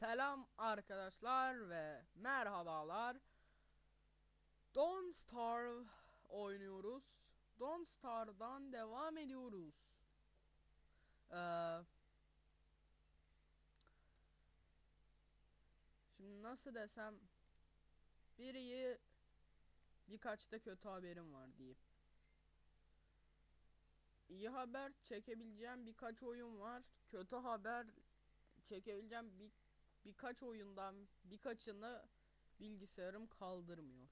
Selam arkadaşlar ve merhabalar. Don't Starve oynuyoruz. Don't Starve'dan devam ediyoruz. Ee, şimdi nasıl desem bir iyi birkaç da kötü haberim var diyeyim. İyi haber çekebileceğim birkaç oyun var. Kötü haber çekebileceğim bir birkaç oyundan birkaçını bilgisayarım kaldırmıyor.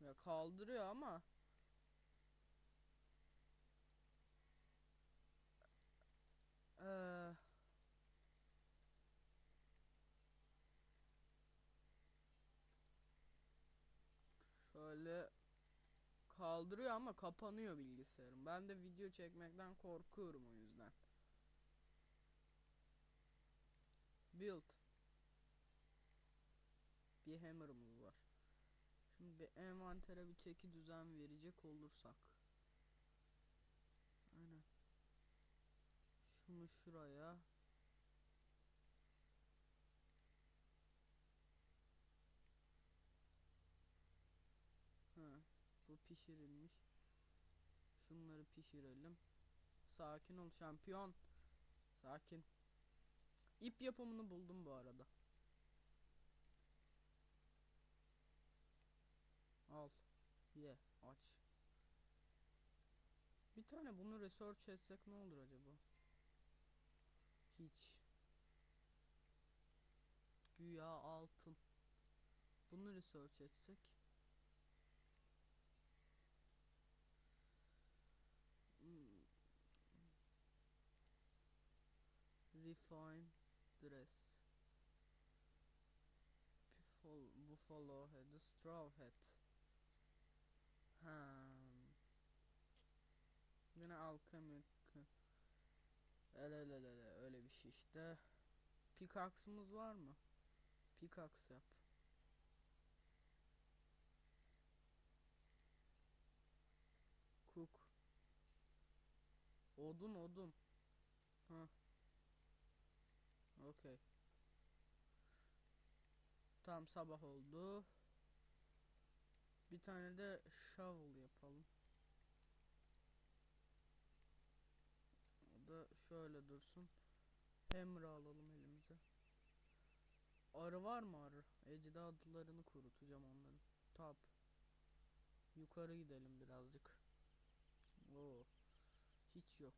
Ya kaldırıyor ama Eee Şöyle kaldırıyor ama kapanıyor bilgisayarım. Ben de video çekmekten korkuyorum o yüzden. Build. Bir hammer'ımız var. Şimdi envantere bir çeki düzen verecek olursak. Aynen. Şunu şuraya. Ha, bu pişirilmiş. Şunları pişirelim. Sakin ol şampiyon. Sakin. İp yapımını buldum bu arada. Al. Ye. Aç. Bir tane bunu research etsek ne olur acaba? Hiç. Güya altın. Bunu research etsek. Hmm. Refine dress. Buffalo, buffalo head, straw hat. Ha. Yine alkemik. Öyle öyle öyle öyle bir şey işte. Pickaxe'ımız var mı? Pickaxe yap. Cook. Odun odun. Ha. Okey. Tam sabah oldu. Bir tane de shovel yapalım. O da şöyle dursun. Hammer alalım elimize. Arı var mı arı? Ecdadlarını kurutacağım onların. Tap. Yukarı gidelim birazcık. Oo. Hiç yok.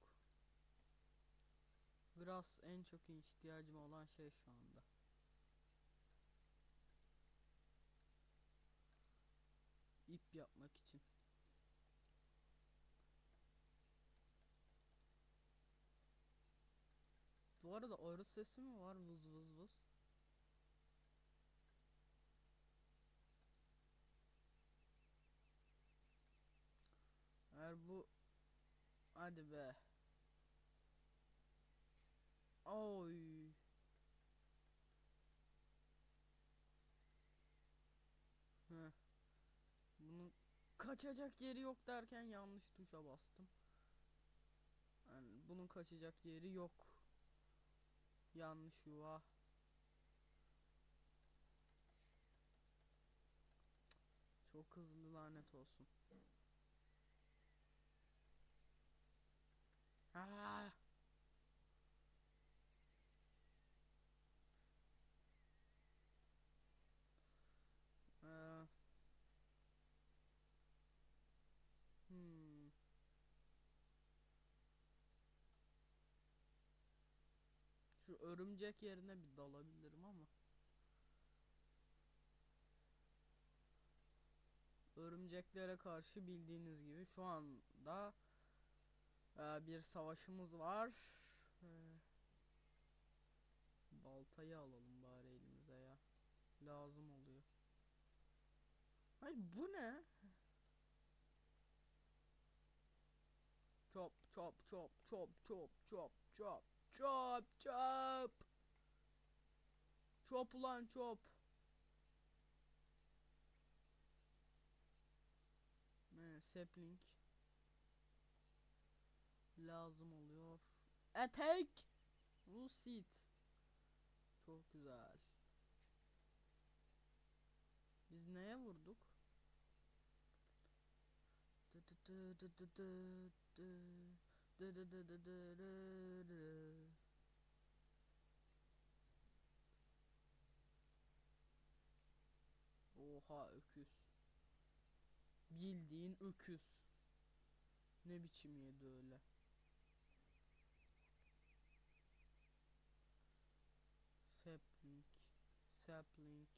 Biraz en çok ihtiyacım olan şey şu anda. İp yapmak için. Bu arada arı sesi mi var vız vız vız? Eğer bu hadi be. Oy. Heh. Bunun kaçacak yeri yok derken yanlış tuşa bastım. Yani bunun kaçacak yeri yok. Yanlış yuva. Çok hızlı lanet olsun. Aa! Örümcek yerine bir dalabilirim ama. Örümceklere karşı bildiğiniz gibi şu anda e, bir savaşımız var. E, baltayı alalım bari elimize ya. Lazım oluyor. Hayır bu ne? Chop chop chop chop chop chop chop chop chop Chop ulan chop Ne sapling Lazım oluyor Attack Lucid Çok güzel Biz neye vurduk? Dı dı dı dı dı dı dı. Dı dı dı dı dı dı dı. Oha öküz. Bildiğin öküz. Ne biçim yedi öyle. Sapling, sapling,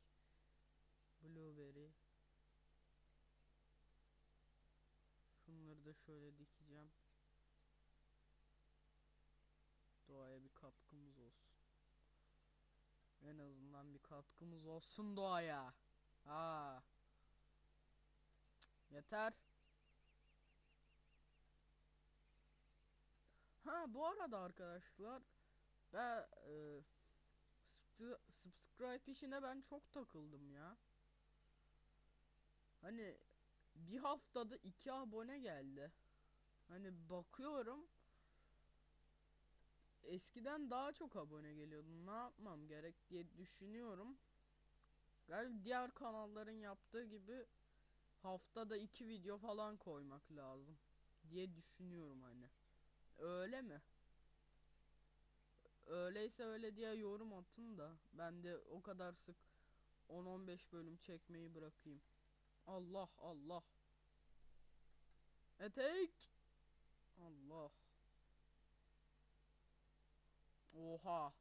blueberry. Şunları da şöyle dikeceğim. Doğaya bir katkımız olsun. En azından bir katkımız olsun doğaya. Ha. Yeter. Ha bu arada arkadaşlar ben e, subscri- subscribe işine ben çok takıldım ya. Hani bir haftada iki abone geldi. Hani bakıyorum eskiden daha çok abone geliyordu. Ne yapmam gerek diye düşünüyorum. Galiba diğer kanalların yaptığı gibi haftada iki video falan koymak lazım diye düşünüyorum hani. Öyle mi? Öyleyse öyle diye yorum atın da ben de o kadar sık 10-15 bölüm çekmeyi bırakayım. Allah Allah. Etek. Allah. Oha.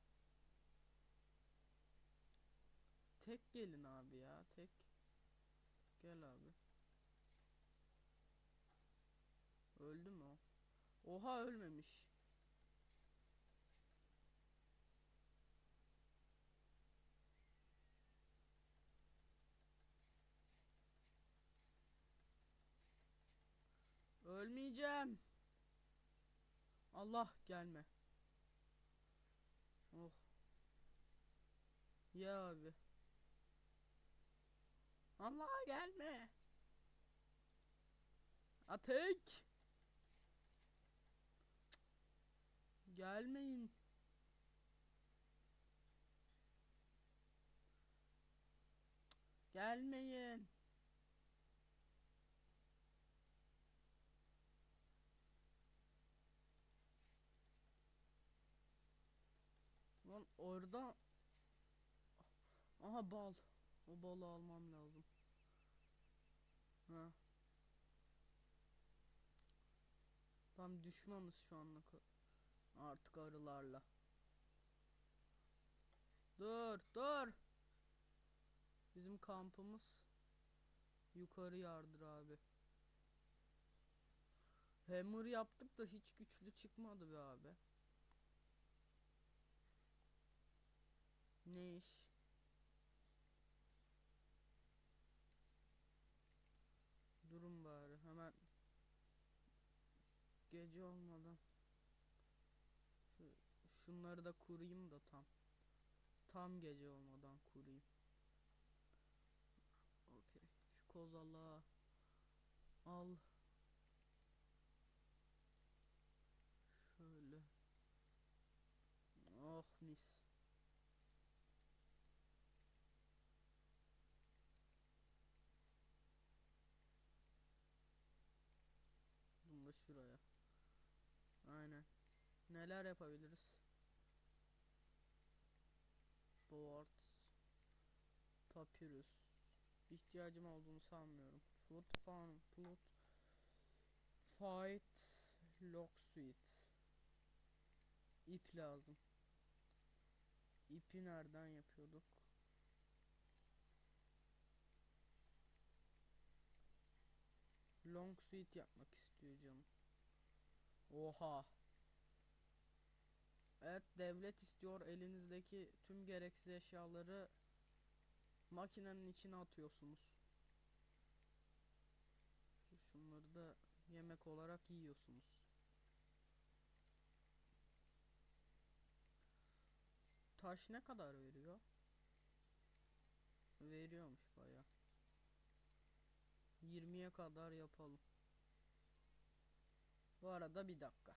Tek gelin abi ya tek. Gel abi. Öldü mü o? Oha ölmemiş. Ölmeyeceğim. Allah gelme. Oh. Ya abi. Allah gelme. Atek. Gelmeyin. Gelmeyin. Lan orada Aha bal. O balı almam lazım. Ha. Tam düşmanız şu anlık. Artık arılarla. Dur, dur. Bizim kampımız yukarı yardır abi. Hammer yaptık da hiç güçlü çıkmadı be abi. Ne iş? Gece olmadan şu, şunları da kurayım da tam tam gece olmadan kurayım. Okey. Şu kozala al. Şöyle. Oh mis. Bunu da şuraya. Neler yapabiliriz? Board. Papyrus. İhtiyacım olduğunu sanmıyorum. Food farm. Plot. Fight. Lock suite. İp lazım. İpi nereden yapıyorduk? Long suite yapmak istiyor canım. Oha. Evet devlet istiyor elinizdeki tüm gereksiz eşyaları makinenin içine atıyorsunuz. Şunları da yemek olarak yiyorsunuz. Taş ne kadar veriyor? Veriyormuş baya. 20'ye kadar yapalım. Bu arada bir dakika.